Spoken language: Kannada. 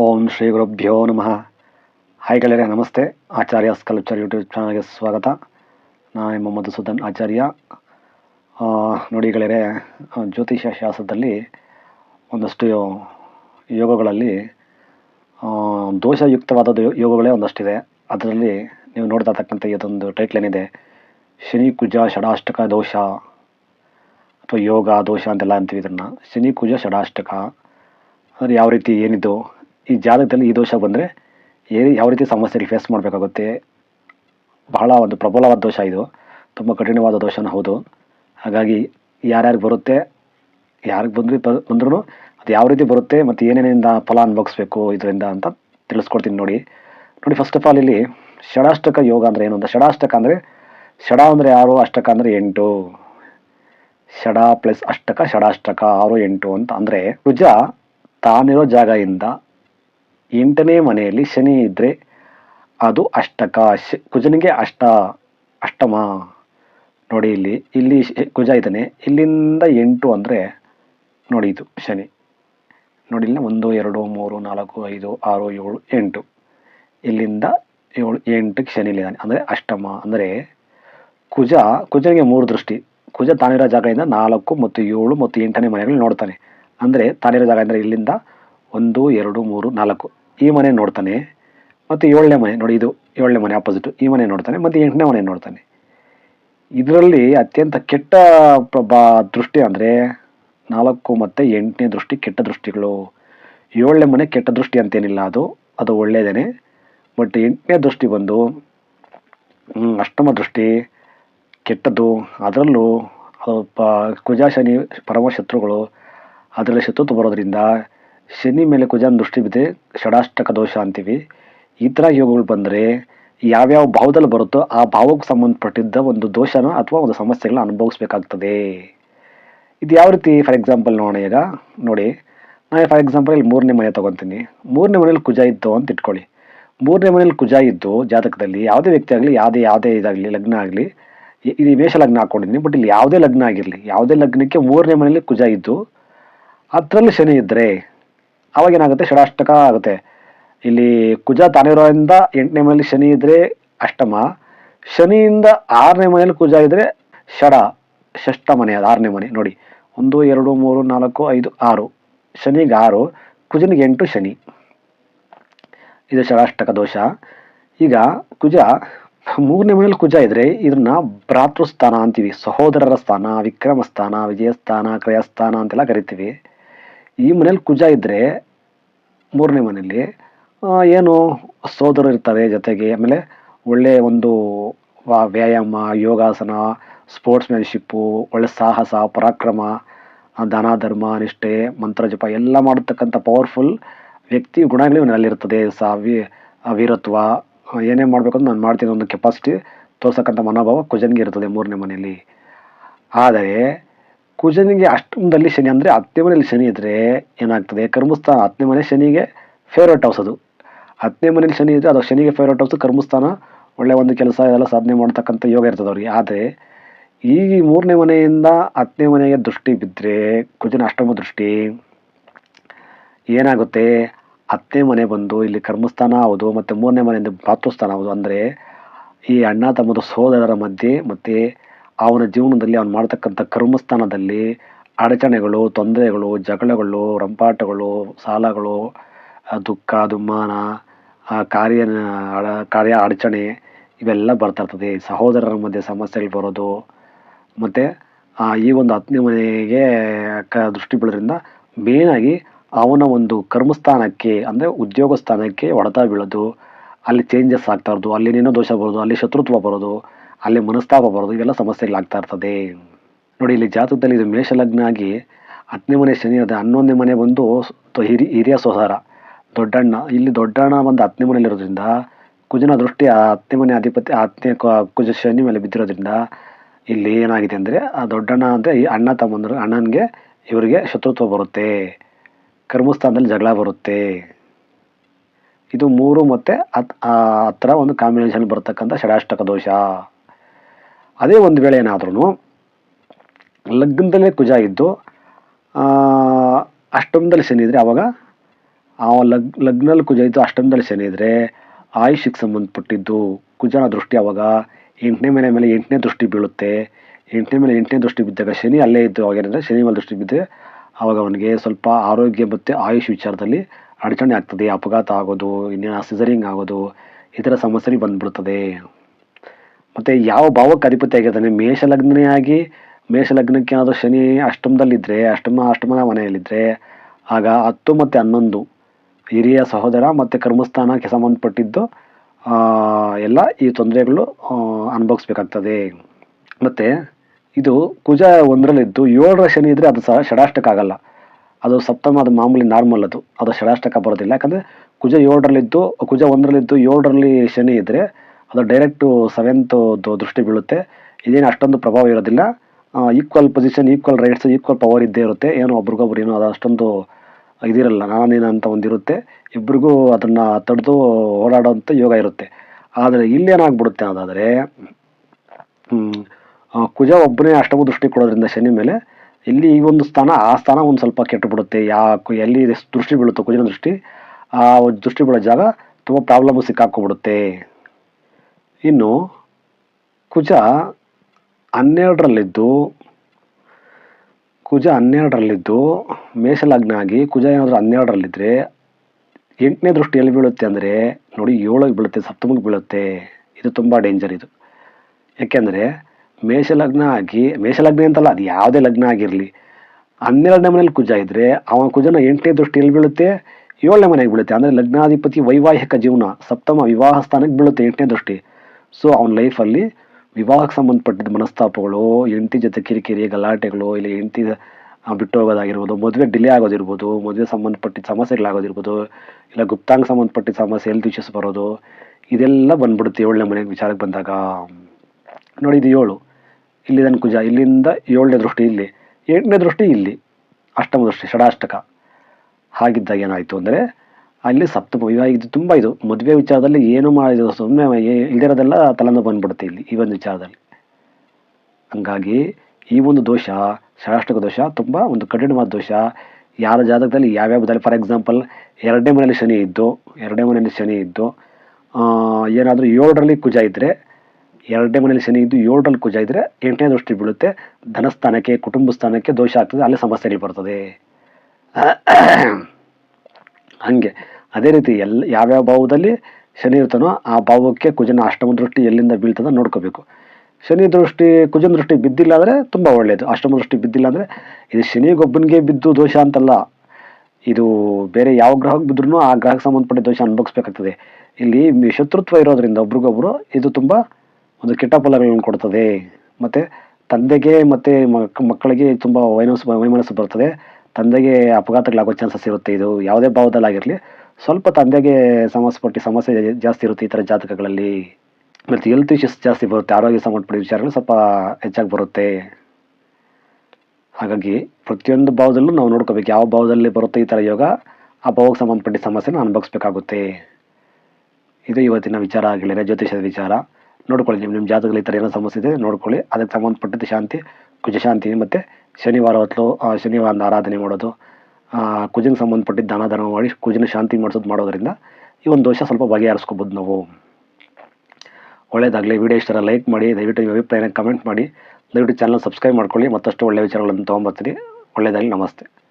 ಓಂ ಶ್ರೀ ಗುರುಭ್ಯೋ ನಮಃ. ಹಾಯ್ ಗೆಳೆಯರೆ, ನಮಸ್ತೆ. ಆಚಾರ್ಯ ಸ್ಕಲ್ಪ್ಚರ್ ಯೂಟ್ಯೂಬ್ ಚಾನಲ್ಗೆ ಸ್ವಾಗತ. ನಾನು ನಿಮ್ಮ ಮಧುಸೂದನ್ ಆಚಾರ್ಯ. ನೋಡಿ ಗೆಳೆಯರೆ, ಜ್ಯೋತಿಷ್ಯ ಶಾಸ್ತ್ರದಲ್ಲಿ ಒಂದಷ್ಟು ಯೋಗಗಳಲ್ಲಿ ದೋಷಯುಕ್ತವಾದ ಯೋಗಗಳೇ ಒಂದಷ್ಟಿದೆ. ಅದರಲ್ಲಿ ನೀವು ನೋಡ್ತಾ ಇರ್ತಕ್ಕಂಥ ಇದೊಂದು ಟೈಟ್ಲ್ ಏನಿದೆ? ಶನಿ, ಕುಜ, ಷಡಾಷ್ಟಕ, ದೋಷ ಅಥವಾ ಯೋಗ, ದೋಷ ಅಂತೆಲ್ಲ ಅಂತೀವಿ ಇದನ್ನು. ಶನಿ, ಕುಜ, ಷಡಾಷ್ಟಕ. ಅಂದರೆ ಯಾವ ರೀತಿ ಏನಿದು ಈ ಜಾತಕದಲ್ಲಿ ಈ ದೋಷ ಬಂದರೆ ಏ ಯಾವ ರೀತಿ ಸಮಸ್ಯೆಗೆ ಫೇಸ್ ಮಾಡಬೇಕಾಗುತ್ತೆ? ಬಹಳ ಒಂದು ಪ್ರಬಲವಾದ ದೋಷ ಇದು. ತುಂಬ ಕಠಿಣವಾದ ದೋಷನ ಹೌದು. ಹಾಗಾಗಿ ಯಾರ್ಯಾರಿಗೆ ಬರುತ್ತೆ, ಯಾರಿಗೆ ಬಂದ್ರಿ ಬಂದ್ರೂ ಅದು ಯಾವ ರೀತಿ ಬರುತ್ತೆ ಮತ್ತು ಏನೇನಿಂದ ಫಲ ಅನುಭವಿಸ್ಬೇಕು ಇದರಿಂದ ಅಂತ ತಿಳಿಸ್ಕೊಡ್ತೀನಿ ನೋಡಿ. ನೋಡಿ ಫಸ್ಟ್ ಆಫ್ ಆಲ್ ಇಲ್ಲಿ ಷಡಾಷ್ಟಕ ಯೋಗ ಅಂದರೆ ಏನು ಅಂತ. ಷಡಾಷ್ಟಕ ಅಂದರೆ ಷಡ ಅಂದರೆ ಯಾರು, ಅಷ್ಟಕ ಅಂದರೆ ಎಂಟು. ಷಡ ಪ್ಲಸ್ ಅಷ್ಟಕ, ಷಡಾಷ್ಟಕ, ಆರು, ಎಂಟು ಅಂತ ಅಂದರೆ ಕುಜ ತಾನಿರೋ ಜಾಗದಿಂದ ಎಂಟನೇ ಮನೆಯಲ್ಲಿ ಶನಿ ಇದ್ದರೆ ಅದು ಅಷ್ಟಕ, ಶ, ಕುಜನಿಗೆ ಅಷ್ಟ, ಅಷ್ಟಮ. ನೋಡಿ ಇಲ್ಲಿ ಇಲ್ಲಿ ಕುಜ ಇದ್ದಾನೆ. ಇಲ್ಲಿಂದ ಎಂಟು ಅಂದರೆ ನೋಡಿ ಇದು ಶನಿ. ನೋಡಿ ಇಲ್ಲಿ ಒಂದು, ಎರಡು, ಮೂರು, ನಾಲ್ಕು, ಐದು, ಆರು, ಏಳು, ಎಂಟು. ಇಲ್ಲಿಂದ ಏಳು, ಎಂಟಕ್ಕೆ ಶನಿ ಇಲ್ಲಿದ್ದಾನೆ ಅಂದರೆ ಅಷ್ಟಮ. ಅಂದರೆ ಕುಜ, ಕುಜನಿಗೆ ಮೂರು ದೃಷ್ಟಿ. ಕುಜ ತಾನಿರೋ ಜಾಗದಿಂದ ನಾಲ್ಕು ಮತ್ತು ಏಳು ಮತ್ತು ಎಂಟನೇ ಮನೆಗಳು ನೋಡ್ತಾನೆ. ಅಂದರೆ ತಾನಿರೋ ಜಾಗ ಅಂದರೆ ಇಲ್ಲಿಂದ ಒಂದು, ಎರಡು, ಮೂರು, ನಾಲ್ಕು. ಈ ಮನೆ ನೋಡ್ತಾನೆ, ಮತ್ತು ಏಳನೇ ಮನೆ, ನೋಡಿ ಇದು ಏಳನೇ ಮನೆ ಆಪೋಸಿಟ್ ಈ ಮನೆ ನೋಡ್ತಾನೆ, ಮತ್ತು ಎಂಟನೇ ಮನೆ ನೋಡ್ತಾನೆ. ಇದರಲ್ಲಿ ಅತ್ಯಂತ ಕೆಟ್ಟ ದೃಷ್ಟಿ ಅಂದರೆ ನಾಲ್ಕು ಮತ್ತು ಎಂಟನೇ ದೃಷ್ಟಿ ಕೆಟ್ಟ ದೃಷ್ಟಿಗಳು. ಏಳನೇ ಮನೆ ಕೆಟ್ಟ ದೃಷ್ಟಿ ಅಂತೇನಿಲ್ಲ ಅದು ಅದು ಒಳ್ಳೆಯದೇ ಬಟ್ ಎಂಟನೇ ದೃಷ್ಟಿ ಬಂದು ಅಷ್ಟಮ ದೃಷ್ಟಿ, ಕೆಟ್ಟದ್ದು, ಅದರಲ್ಲೂ, ಅದು ಪ ಕುಜಾಶನಿ ಪರಮ ಶತ್ರುಗಳು ಅದರಲ್ಲಿ ಶತ್ರುತ್ವ ಬರೋದ್ರಿಂದ ಶನಿ ಮೇಲೆ ಕುಜಾನ್ ದೃಷ್ಟಿ ಬಿದ್ದರೆ ಷಡಾಷ್ಟಕ ದೋಷ ಅಂತೀವಿ. ಈ ಥರ ಯೋಗಗಳು ಬಂದರೆ ಯಾವ್ಯಾವ ಭಾವದಲ್ಲಿ ಬರುತ್ತೋ ಆ ಭಾವಕ್ಕೆ ಸಂಬಂಧಪಟ್ಟಿದ್ದ ಒಂದು ದೋಷನ ಅಥವಾ ಒಂದು ಸಮಸ್ಯೆಗಳನ್ನ ಅನುಭವಿಸ್ಬೇಕಾಗ್ತದೆ. ಇದು ಯಾವ ರೀತಿ ಫಾರ್ ಎಕ್ಸಾಂಪಲ್ ನೋಡೋಣ ಈಗ. ನೋಡಿ, ನಾನು ಫಾರ್ ಎಕ್ಸಾಂಪಲ್ ಇಲ್ಲಿ ಮೂರನೇ ಮನೆ ತೊಗೊತೀನಿ. ಮೂರನೇ ಮನೇಲಿ ಕುಜ ಇತ್ತು ಅಂತ ಇಟ್ಕೊಳ್ಳಿ. ಮೂರನೇ ಮನೇಲಿ ಕುಜ ಇದ್ದು ಜಾತಕದಲ್ಲಿ ಯಾವುದೇ ವ್ಯಕ್ತಿ ಆಗಲಿ, ಯಾವುದೇ ಯಾವುದೇ ಇದಾಗಲಿ, ಲಗ್ನ ಆಗಲಿ ಇದು ಮೇಷ ಲಗ್ನ ಹಾಕೊಂಡಿದ್ದೀನಿ ಬಟ್ ಇಲ್ಲಿ ಯಾವುದೇ ಲಗ್ನ ಆಗಿರಲಿ, ಯಾವುದೇ ಲಗ್ನಕ್ಕೆ ಮೂರನೇ ಮನೇಲಿ ಕುಜ ಇದ್ದು, ಅದರಲ್ಲಿ ಶನಿ ಇದ್ದರೆ ಅವಾಗ ಏನಾಗುತ್ತೆ ಷಡಾಷ್ಟಕ ಆಗುತ್ತೆ. ಇಲ್ಲಿ ಕುಜ ತಾನಿರೋದ್ರಿಂದ ಎಂಟನೇ ಮನೆಯಲ್ಲಿ ಶನಿ ಇದ್ದರೆ ಅಷ್ಟಮ, ಶನಿಯಿಂದ ಆರನೇ ಮನೆಯಲ್ಲಿ ಕುಜ ಇದ್ದರೆ ಷಡ ಷಷ್ಠ ಮನೆ ಅದು ಆರನೇ ಮನೆ. ನೋಡಿ, ಒಂದು, ಎರಡು, ಮೂರು, ನಾಲ್ಕು, ಐದು, ಆರು. ಶನಿಗೆ ಆರು, ಕುಜನಿಗೆ ಎಂಟು ಶನಿ. ಇದು ಷಡಾಷ್ಟಕ ದೋಷ. ಈಗ ಕುಜ, ಮೂರನೇ ಮನೆಯಲ್ಲಿ ಕುಜ ಇದ್ರೆ ಇದನ್ನ ಭ್ರಾತೃಸ್ಥಾನ ಅಂತೀವಿ. ಸಹೋದರರ ಸ್ಥಾನ ವಿಕ್ರಮ ಸ್ಥಾನ ವಿಜಯಸ್ಥಾನ, ಕ್ರಯಸ್ಥಾನ ಅಂತೆಲ್ಲ ಕರಿತೀವಿ. ಈ ಮನೇಲಿ ಕುಜ ಇದ್ದರೆ ಮೂರನೇ ಮನೆಯಲ್ಲಿ ಏನು ಸೋದರರು ಇರ್ತಾರೆ ಜೊತೆಗೆ, ಆಮೇಲೆ ಒಳ್ಳೆಯ ಒಂದು ವ್ಯಾಯಾಮ, ಯೋಗಾಸನ, ಸ್ಪೋರ್ಟ್ಸ್ಮ್ಯಾನ್ಶಿಪ್ಪು, ಒಳ್ಳೆ ಸಾಹಸ, ಪರಾಕ್ರಮ, ದಾನ, ಧರ್ಮ, ನಿಷ್ಠೆ, ಮಂತ್ರ ಜಪ ಎಲ್ಲ ಮಾಡತಕ್ಕಂಥ ಪವರ್ಫುಲ್ ವ್ಯಕ್ತಿ ಗುಣಗಳು ಇವನಲ್ಲಿರ್ತದೆ ಸಾವಿ ವೀರತ್ವ ಏನೇ ಮಾಡಬೇಕು ಅಂತ ನಾನು ಮಾಡ್ತೀನಿ ಒಂದು ಕೆಪಾಸಿಟಿ ತೋರ್ಸಕ್ಕಂಥ ಮನೋಭಾವ ಕುಜನಿಗೆ ಇರ್ತದೆ ಮೂರನೇ ಮನೆಯಲ್ಲಿ ಆದರೆ ಕುಜನಿಗೆ ಅಷ್ಟಮದಲ್ಲಿ ಶನಿ ಅಂದರೆ ಹತ್ತನೇ ಮನೆಯಲ್ಲಿ ಶನಿ ಇದ್ದರೆ ಏನಾಗ್ತದೆ? ಕರ್ಮಸ್ಥಾನ. ಹತ್ತನೇ ಮನೆ ಶನಿಗೆ ಫೇವ್ರೇಟ್ ಹೌಸ್ ಅದು. ಹತ್ತನೇ ಮನೇಲಿ ಶನಿ ಇದ್ದರೆ ಅದು ಶನಿಗೆ ಫೇವ್ರೇಟ್ ಹೌಸ್ ಕರ್ಮಸ್ಥಾನ. ಒಳ್ಳೆಯ ಒಂದು ಕೆಲಸ ಎಲ್ಲ ಸಾಧನೆ ಮಾಡ್ತಕ್ಕಂಥ ಯೋಗ ಇರ್ತದೆ ಅವ್ರಿಗೆ. ಆದರೆ ಈ ಮೂರನೇ ಮನೆಯಿಂದ ಹತ್ತನೇ ಮನೆಗೆ ದೃಷ್ಟಿ ಬಿದ್ದರೆ ಕುಜನ ಅಷ್ಟಮ ದೃಷ್ಟಿ ಏನಾಗುತ್ತೆ? ಹತ್ತನೇ ಮನೆ ಬಂದು ಇಲ್ಲಿ ಕರ್ಮಸ್ಥಾನ ಹೌದು ಮತ್ತು ಮೂರನೇ ಮನೆಯಿಂದ ಭಾತೃಸ್ಥಾನ ಹೌದು ಅಂದರೆ ಈ ಅಣ್ಣ ತಮ್ಮದು ಸೋದರರ ಮಧ್ಯೆ ಮತ್ತು ಅವನ ಜೀವನದಲ್ಲಿ ಅವನು ಮಾಡ್ತಕ್ಕಂಥ ಕರ್ಮಸ್ಥಾನದಲ್ಲಿ ಅಡಚಣೆಗಳು, ತೊಂದರೆಗಳು, ಜಗಳಗಳು, ರಂಪಾಟಗಳು, ಸಾಲಗಳು ದುಃಖ ದುಮ್ಮಾನ ಕಾರ್ಯ ಕಾರ್ಯ ಅಡಚಣೆ ಇವೆಲ್ಲ ಬರ್ತಾ ಇರ್ತದೆ. ಸಹೋದರರ ಮಧ್ಯೆ ಸಮಸ್ಯೆಗಳು ಬರೋದು, ಮತ್ತು ಈ ಒಂದು ಹತ್ತನೇ ಮನೆಗೆ ಕ, ದೃಷ್ಟಿ ಬೀಳೋದ್ರಿಂದ ಮೇನಾಗಿ ಅವನ ಒಂದು ಕರ್ಮಸ್ಥಾನಕ್ಕೆ, ಅಂದರೆ ಉದ್ಯೋಗ ಸ್ಥಾನಕ್ಕೆ ಹೊಡೆತ ಬೀಳೋದು, ಅಲ್ಲಿ ಚೇಂಜಸ್ ಆಗ್ತಾ ಇರೋದು, ಅಲ್ಲಿ ದೋಷ ಬರೋದು, ಅಲ್ಲಿ ಶತ್ರುತ್ವ ಬರೋದು ಅಲ್ಲಿ ಮನಸ್ತಾಪ ಬರೋದು, ಇವೆಲ್ಲ ಸಮಸ್ಯೆಗಳಾಗ್ತಾ ಇರ್ತದೆ. ನೋಡಿ, ಇಲ್ಲಿ ಜಾತಕದಲ್ಲಿ ಇದು ಮೇಷ ಲಗ್ನ ಆಗಿ ಹತ್ತನೇ ಮನೆ ಶನಿ ಅದ ಹನ್ನೊಂದನೇ ಮನೆ ಬಂದು ಹಿರಿ ಹಿರಿಯ ಸೋದರ ದೊಡ್ಡಣ್ಣ. ಇಲ್ಲಿ ದೊಡ್ಡಣ್ಣ ಬಂದು ಹತ್ತನೇ ಮನೆಯಲ್ಲಿರೋದ್ರಿಂದ, ಕುಜನ ದೃಷ್ಟಿ ಆ ಹತ್ತನೇ ಮನೆ ಅಧಿಪತಿ ಹತ್ತನೇ ಕುಜ ಶನಿ ಮೇಲೆ ಬಿದ್ದಿರೋದ್ರಿಂದ ಇಲ್ಲಿ ಏನಾಗಿದೆ ಅಂದರೆ, ಆ ದೊಡ್ಡಣ್ಣ ಅಂದರೆ ಈ ಅಣ್ಣ ತಮ್ಮಂದರು ಅಣ್ಣನಿಗೆ ಇವರಿಗೆ ಶತ್ರುತ್ವ ಬರುತ್ತೆ. ಕರ್ಮಸ್ಥಾನದಲ್ಲಿ ಜಗಳ ಬರುತ್ತೆ. ಇದು ಮೂರು ಮತ್ತು ಹತ್ ಹತ್ರ ಒಂದು ಕಾಂಬಿನೇಷನ್ ಬರ್ತಕ್ಕಂಥ ಷಡಾಷ್ಟಕ ದೋಷ. ಅದೇ ಒಂದು ವೇಳೆ ಏನಾದ್ರೂ ಲಗ್ನದಲ್ಲೇ ಕುಜ ಇದ್ದು ಅಷ್ಟಮದಲ್ಲಿ ಶನಿ ಇದ್ದರೆ ಅವಾಗ ಆ ಲಗ್ ಲಗ್ನಲ್ಲಿ ಕುಜ ಇದ್ದು, ಅಷ್ಟೊಂದಲ್ಲಿ ಶನಿ ಇದ್ದರೆ ಆಯುಷ್ಯಕ್ಕೆ ಸಂಬಂಧಪಟ್ಟಿದ್ದು ಕುಜನ ದೃಷ್ಟಿ ಅವಾಗ ಎಂಟನೇ ಮನೆ ಮೇಲೆ ಎಂಟನೇ ದೃಷ್ಟಿ ಬೀಳುತ್ತೆ. ಎಂಟನೇ ಮೇಲೆ ಎಂಟನೇ ದೃಷ್ಟಿ ಬಿದ್ದಾಗ ಶನಿ ಅಲ್ಲೇ ಇದ್ದು ಅವಾಗ ಏನಂದರೆ ಶನಿ ಮೇಲೆ ದೃಷ್ಟಿ ಬಿದ್ದರೆ ಆವಾಗ ಅವನಿಗೆ ಸ್ವಲ್ಪ ಆರೋಗ್ಯ ಮತ್ತು ಆಯುಷ್ ವಿಚಾರದಲ್ಲಿ ಅಡಚಣೆ ಆಗ್ತದೆ, ಅಪಘಾತ ಆಗೋದು, ಇನ್ನೇನು ಸಿಸರಿಂಗ್ ಆಗೋದು, ಈ ಥರ ಸಮಸ್ಯೆ ಬಂದ್ಬಿಡ್ತದೆ. ಮತ್ತು ಯಾವ ಭಾವಕ್ಕೆ ಅಧಿಪತಿ ಆಗಿರ್ತಾನೆ ಮೇಷ ಲಗ್ನನೇ ಆಗಿ ಮೇಷ ಲಗ್ನಕ್ಕೆ ಏನಾದರೂ ಶನಿ ಅಷ್ಟಮದಲ್ಲಿದ್ದರೆ ಅಷ್ಟಮ, ಅಷ್ಟಮದ ಮನೆಯಲ್ಲಿದ್ದರೆ ಆಗ ಹತ್ತು ಮತ್ತು ಹನ್ನೊಂದು, ಹಿರಿಯ ಸಹೋದರ ಮತ್ತು ಕರ್ಮಸ್ಥಾನಕ್ಕೆ ಸಂಬಂಧಪಟ್ಟಿದ್ದು ಎಲ್ಲ ಈ ತೊಂದರೆಗಳು ಅನುಭವಿಸ್ಬೇಕಾಗ್ತದೆ. ಮತ್ತು ಇದು ಕುಜ ಒಂದರಲ್ಲಿದ್ದು, ಏಳರ ಶನಿ ಇದ್ದರೆ ಅದು ಸಹ ಷಡಾಷ್ಟಕ ಆಗಲ್ಲ. ಅದು ಸಪ್ತಮ, ಅದು ಮಾಮೂಲಿ ನಾರ್ಮಲ್ ಅದು. ಅದು ಷಡಾಷ್ಟಕ ಬರೋದಿಲ್ಲ. ಯಾಕಂದರೆ ಕುಜ ಏಳರಲ್ಲಿದ್ದು, ಕುಜ ಒಂದರಲ್ಲಿದ್ದು ಏಳರಲ್ಲಿ ಶನಿ ಇದ್ದರೆ ಅದು ಡೈರೆಕ್ಟು ಸೆವೆಂತ್ ದೃಷ್ಟಿ ಬೀಳುತ್ತೆ. ಇದೇನು ಅಷ್ಟೊಂದು ಪ್ರಭಾವ ಇರೋದಿಲ್ಲ. Equal position equal rights equal power ಇದ್ದೇ ಇರುತ್ತೆ. ಏನೋ ಒಬ್ರಿಗೊಬ್ರು ಏನೋ ಅದು ಅಷ್ಟೊಂದು ಇದಿರಲ್ಲ, ನಾನೇನು ಅಂತ ಒಂದಿರುತ್ತೆ. ಇಬ್ರಿಗೂ ಅದನ್ನು ತಡೆದು ಓಡಾಡೋಂಥ ಯೋಗ ಇರುತ್ತೆ. ಆದರೆ ಇಲ್ಲೇನಾಗ್ಬಿಡುತ್ತೆ ಅದಾದರೆ ಕುಜ ಒಬ್ಬನೇ ಅಷ್ಟಮ ದೃಷ್ಟಿ ಕೊಡೋದ್ರಿಂದ ಶನಿ ಮೇಲೆ ಇಲ್ಲಿ ಈ ಒಂದು ಸ್ಥಾನ, ಆ ಸ್ಥಾನ ಒಂದು ಸ್ವಲ್ಪ ಕೆಟ್ಟು ಬಿಡುತ್ತೆ ಯಾಕೆ, ಎಲ್ಲಿ ದೃಷ್ಟಿ ಬೀಳುತ್ತೋ ಕುಜನ ದೃಷ್ಟಿ, ಆ ದೃಷ್ಟಿ ಬೀಳೋ ಜಾಗ ತುಂಬ ಪ್ರಾಬ್ಲಮ್ ಸಿಕ್ಕಾಕ್ಕೊಬಿಡುತ್ತೆ. ಇನ್ನು ಕುಜ ಹನ್ನೆರಡರಲ್ಲಿದ್ದು ಕುಜ ಹನ್ನೆರಡರಲ್ಲಿದ್ದು ಮೇಷಲಗ್ನ ಆಗಿ ಕುಜ ಏನಾದರೂ ಹನ್ನೆರಡರಲ್ಲಿದ್ದರೆ ಎಂಟನೇ ದೃಷ್ಟಿ ಎಲ್ಲಿ ಬೀಳುತ್ತೆ ಅಂದರೆ ನೋಡಿ ಏಳಿಗೆ ಬೀಳುತ್ತೆ, ಸಪ್ತಮಕ್ಕೆ ಬೀಳುತ್ತೆ. ಇದು ತುಂಬ ಡೇಂಜರ್ ಇದು. ಯಾಕೆಂದರೆ ಮೇಷಲಗ್ನ ಆಗಿ ಮೇಷಲಗ್ನ ಅಂತಲ್ಲ, ಅದು ಯಾವುದೇ ಲಗ್ನ ಆಗಿರಲಿ, ಹನ್ನೆರಡನೇ ಮನೇಲಿ ಕುಜ ಇದ್ದರೆ ಅವನ ಕುಜನ ಎಂಟನೇ ದೃಷ್ಟಿ ಎಲ್ಲಿ ಬೀಳುತ್ತೆ, ಏಳನೇ ಮನೆಗೆ ಬೀಳುತ್ತೆ. ಅಂದರೆ ಲಗ್ನಾಧಿಪತಿ ವೈವಾಹಿಕ ಜೀವನ, ಸಪ್ತಮ ವಿವಾಹ ಸ್ಥಾನಕ್ಕೆ ಬೀಳುತ್ತೆ ಎಂಟನೇ ದೃಷ್ಟಿ. ಸೊ ಅವನ ಲೈಫಲ್ಲಿ ವಿವಾಹಕ್ಕೆ ಸಂಬಂಧಪಟ್ಟಿದ್ದ ಮನಸ್ತಾಪಗಳು, ಹೆಂಡತಿ ಜೊತೆ ಕಿರಿಕಿರಿ, ಗಲಾಟೆಗಳು, ಇಲ್ಲ ಹೆಂಡತಿ ಬಿಟ್ಟು ಹೋಗೋದಾಗಿರ್ಬೋದು ಮದುವೆ ಡಿಲೇ ಆಗೋದಿರ್ಬೋದು, ಮದುವೆ ಸಂಬಂಧಪಟ್ಟಿದ್ದ ಸಮಸ್ಯೆಗಳಾಗೋದಿರ್ಬೋದು, ಇಲ್ಲ ಗುಪ್ತಾಂಗ ಸಂಬಂಧಪಟ್ಟಿದ್ದ ಸಮಸ್ಯೆ ಎಲ್ಲಿ ಇಶ್ಯೂಸ್ ಬರೋದು, ಇದೆಲ್ಲ ಬಂದ್ಬಿಡುತ್ತೆ ಏಳನೇ ಮನೆಗೆ ವಿಚಾರಕ್ಕೆ ಬಂದಾಗ. ನೋಡಿ, ಇದು ಏಳು. ಇಲ್ಲಿದನ್ ಕುಜ ಇಲ್ಲಿಂದ ಏಳನೇ ದೃಷ್ಟಿ ಇಲ್ಲಿ. ಎಂಟನೇ ದೃಷ್ಟಿ ಇಲ್ಲಿ. ಅಷ್ಟಮ ದೃಷ್ಟಿ ಷಡಾಷ್ಟಕ. ಹಾಗಿದ್ದಾಗ ಏನಾಯಿತು ಅಂದರೆ ಅಲ್ಲಿ ಸಪ್ತ ವಿವಾಹ ಇದು ತುಂಬ ಇದು. ಮದುವೆ ವಿಚಾರದಲ್ಲಿ ಏನು ಮಾಡಿದ್ರು ಸುಮ್ಮನೆ ಇಲ್ದಿರೋದೆಲ್ಲ ತಲೆನೋವು ಬಂದ್ಬಿಡುತ್ತೆ ಇಲ್ಲಿ, ಈ ಒಂದು ವಿಚಾರದಲ್ಲಿ. ಹಂಗಾಗಿ ಈ ಒಂದು ದೋಷ ಷಡಾಷ್ಟಕ ದೋಷ, ತುಂಬ ಒಂದು ಕಠಿಣವಾದ ದೋಷ. ಯಾರ ಜಾತಕದಲ್ಲಿ ಯಾವ್ಯಾವ ಬದಲಿ ಫಾರ್ ಎಕ್ಸಾಂಪಲ್ ಎರಡನೇ ಮನೆಯಲ್ಲಿ ಶನಿ ಇದ್ದು, ಎರಡನೇ ಮನೆಯಲ್ಲಿ ಶನಿ ಇದ್ದು ಏನಾದರೂ ಏಳರಲ್ಲಿ ಕುಜ ಇದ್ದರೆ ಎರಡನೇ ಮನೆಯಲ್ಲಿ ಶನಿ ಇದ್ದು ಏಳರಲ್ಲಿ ಕುಜ ಇದ್ದರೆ ಎಂಟನೇ ದೃಷ್ಟಿ ಬೀಳುತ್ತೆ. ಧನಸ್ಥಾನಕ್ಕೆ ಕುಟುಂಬ ಸ್ಥಾನಕ್ಕೆ ದೋಷ ಆಗ್ತದೆ. ಅಲ್ಲಿ ಸಮಸ್ಯೆಗಳು ಬರ್ತದೆ ಹಂಗೆ. ಅದೇ ರೀತಿ ಎಲ್ಲ ಯಾವ್ಯಾವ ಭಾವದಲ್ಲಿ ಶನಿ ಇರ್ತಾನೋ ಆ ಭಾವಕ್ಕೆ ಕುಜನ ಅಷ್ಟಮ ದೃಷ್ಟಿ ಎಲ್ಲಿಂದ ಬೀಳ್ತದ ನೋಡ್ಕೋಬೇಕು. ಶನಿ ದೃಷ್ಟಿ, ಕುಜನ ದೃಷ್ಟಿ ಬಿದ್ದಿಲ್ಲ ಅಂದರೆ ತುಂಬ ಒಳ್ಳೆಯದು ಅಷ್ಟಮ ದೃಷ್ಟಿ ಬಿದ್ದಿಲ್ಲ ಅಂದರೆ ಇದು ಶನಿಗೊಬ್ಬನಿಗೆ ಬಿದ್ದು ದೋಷ ಅಂತಲ್ಲ. ಇದು ಬೇರೆ ಯಾವ ಗ್ರಹಕ್ಕೆ ಬಿದ್ರೂ ಆ ಗ್ರಹಕ್ಕೆ ಸಂಬಂಧಪಟ್ಟ ದೋಷ ಅನುಭವಿಸ್ಬೇಕಾಗ್ತದೆ. ಇಲ್ಲಿ ಶತ್ರುತ್ವ ಇರೋದ್ರಿಂದ ಒಬ್ರಿಗೊಬ್ರು ಇದು ತುಂಬ ಒಂದು ಕೆಟ್ಟ ಫಲಗಳನ್ನು ಕೊಡ್ತದೆ. ಮತ್ತು ತಂದೆಗೆ ಮತ್ತು ಮಕ್, ಮಕ್ಕಳಿಗೆ ತುಂಬ ವೈಮನಸ್ಸು ಬರ್ತದೆ. ತಂದೆಗೆ ಅಪಘಾತಗಳಾಗೋ ಚಾನ್ಸಸ್ ಇರುತ್ತೆ. ಇದು ಯಾವುದೇ ಭಾವದಲ್ಲಾಗಿರಲಿ, ಸ್ವಲ್ಪ ತಂದೆಗೆ ಸಂಬಂಧಪಟ್ಟ ಸಮಸ್ಯೆ ಜಾಸ್ತಿ ಇರುತ್ತೆ ಈ ಥರ ಜಾತಕಗಳಲ್ಲಿ. ಮತ್ತು ಹೆಲ್ತ್ ಇಶ್ಯೂಸ್ ಜಾಸ್ತಿ ಬರುತ್ತೆ, ಆರೋಗ್ಯ ಸಂಬಂಧಪಟ್ಟ ವಿಚಾರಗಳು ಸ್ವಲ್ಪ ಹೆಚ್ಚಾಗಿ ಬರುತ್ತೆ. ಹಾಗಾಗಿ ಪ್ರತಿಯೊಂದು ಭಾವದಲ್ಲೂ ನಾವು ನೋಡ್ಕೋಬೇಕು, ಯಾವ ಭಾವದಲ್ಲಿ ಬರುತ್ತೆ ಈ ಥರ ಯೋಗ, ಆ ಭಾವಕ್ಕೆ ಸಂಬಂಧಪಟ್ಟ ಸಮಸ್ಯೆನ ಅನುಭವಿಸ್ಬೇಕಾಗುತ್ತೆ. ಇದು ಇವತ್ತಿನ ವಿಚಾರ ಆಗಿಲ್ಲ ಜ್ಯೋತಿಷದ ವಿಚಾರ. ನೋಡ್ಕೊಳ್ಳಿ, ನಿಮ್ಮ ನಿಮ್ಮ ಜಾತಕದಲ್ಲಿ ಈ ಥರ ಏನೋ ಸಮಸ್ಯೆ ಇದೆ, ನೋಡ್ಕೊಳ್ಳಿ. ಅದಕ್ಕೆ ಸಂಬಂಧಪಟ್ಟಿದ್ದು ಶಾಂತಿ ಕುಜ ಶಾಂತಿ ಮತ್ತು ಶನಿವಾರ ಹೊತ್ತು ಶನಿವಾರದ ಆರಾಧನೆ ಮಾಡೋದು ಆ, ಕುಜನಿಗೆ ಸಂಬಂಧಪಟ್ಟಿದ್ದ ದಾನ ಧರ್ಮ ಮಾಡಿ ಕುಜಿನ ಶಾಂತಿ ಮಾಡಿಸೋದು ಮಾಡೋದ್ರಿಂದ ಈ ಒಂದು ದೋಷ ಸ್ವಲ್ಪ ಬಗೆಹರಿಸ್ಕೋಬೋದು ನಾವು. ಒಳ್ಳೆಯದಾಗಲಿ ವಿಡಿಯೋ ಇಷ್ಟರ ಲೈಕ್ ಮಾಡಿ ದಯವಿಟ್ಟು ನಿಮ್ಮ ಅಭಿಪ್ರಾಯನ ಕಮೆಂಟ್ ಮಾಡಿ ದಯವಿಟ್ಟು ಚಾನಲ್ ಸಬ್ಸ್ಕ್ರೈಬ್ ಮಾಡ್ಕೊಳ್ಳಿ. ಮತ್ತಷ್ಟು ಒಳ್ಳೆಯ ವಿಚಾರಗಳನ್ನು ತೊಗೊಂಬರ್ತೀನಿ. ಒಳ್ಳೆಯದಾಗಲಿ ನಮಸ್ತೆ.